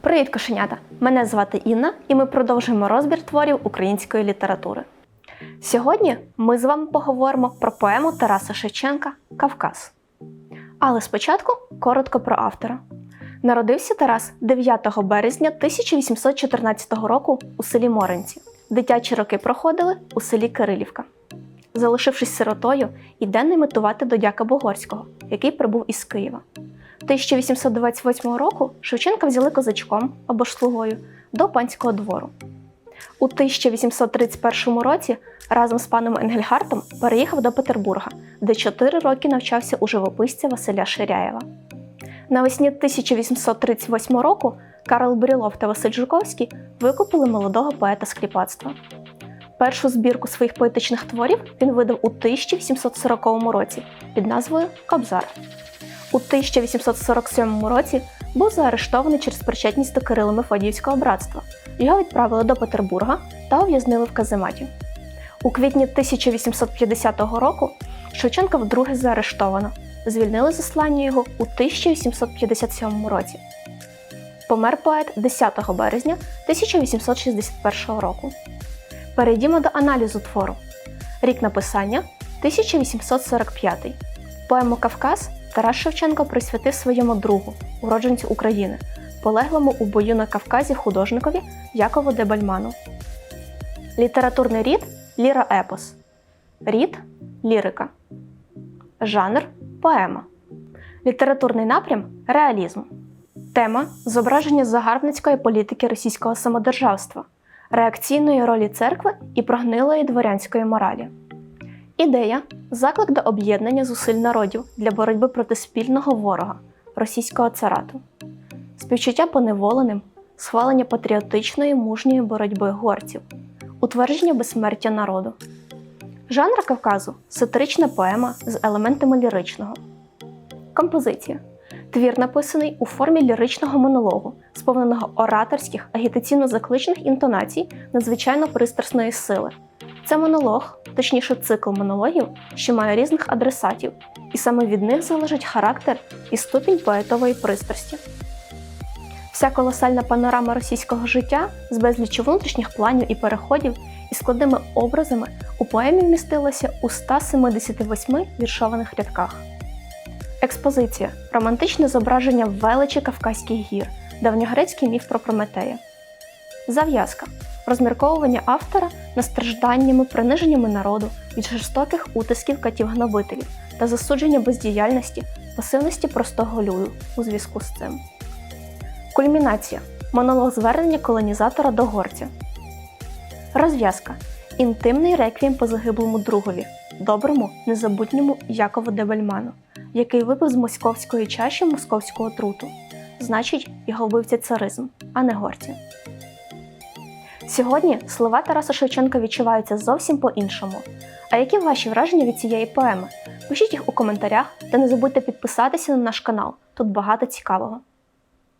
Привіт, кошенята! Мене звати Інна, і ми продовжуємо розбір творів української літератури. Сьогодні ми з вами поговоримо про поему Тараса Шевченка Кавказ. Але спочатку коротко про автора. Народився Тарас 9 березня 1814 року у селі Моринці. Дитячі роки проходили у селі Кирилівка. Залишившись сиротою, йде наймитувати до дяка Богорського, який прибув із Києва. 1828 року Шевченка взяли козачком або ж слугою до панського двору. У 1831 році разом з паном Енгельгартом переїхав до Петербурга, де 4 роки навчався у живописця Василя Ширяєва. Навесні 1838 року Карл Брілов та Василь Жуковський викупили молодого поета скліпацтва. Першу збірку своїх поетичних творів він видав у 1840 році під назвою Кобзар. У 1847 році був заарештований через причетність до Кирило Мефодіївського братства. Його відправили до Петербурга та ув'язнили в казематі. У квітні 1850 року Шевченка вдруге заарештовано. Звільнили заслання його у 1857 році. Помер поет 10 березня 1861 року. Перейдімо до аналізу твору. Рік написання 1845. Поему Кавказ Тарас Шевченко присвятив своєму другу, уродженцю України, полеглому у бою на Кавказі художникові Якову Дебальману. Літературний рід ліра епос. Рід лірика. Жанр поема. Літературний напрям реалізм. Тема зображення загарбницької політики російського самодержавства, реакційної ролі церкви і прогнилої дворянської моралі. Ідея заклик до об'єднання зусиль народів для боротьби проти спільного ворога російського царату, співчуття поневоленим, схвалення патріотичної мужньої боротьби горців, утвердження безсмертя народу. Жанр Кавказу сатирична поема з елементами ліричного. Композиція. Твір написаний у формі ліричного монологу, сповненого ораторських агітаційно-закличних інтонацій надзвичайно пристрасної сили. Це монолог, точніше цикл монологів, що має різних адресатів, і саме від них залежить характер і ступінь поетової пристрасті. Вся колосальна панорама російського життя з безліччю внутрішніх планів і переходів і складними образами у поемі вмістилася у 178 віршованих рядках. Експозиція романтичне зображення величі Кавказьких гір, давньогрецький міф про Прометея. Зав'язка розмірковування автора над стражданнями, приниженнями народу від жорстоких утисків катів-гнобителів та засудження бездіяльності, пасивності простого люду у зв'язку з цим. Кульмінація монолог звернення колонізатора до горця. Розв'язка інтимний реквієм по загиблому другові, доброму, незабутньому Якову Дебельману, який випив з московської чаші московського труту. Значить, його вбивця царизм, а не горці. Сьогодні слова Тараса Шевченка відчуваються зовсім по-іншому. А які ваші враження від цієї поеми? Пишіть їх у коментарях та не забудьте підписатися на наш канал. Тут багато цікавого.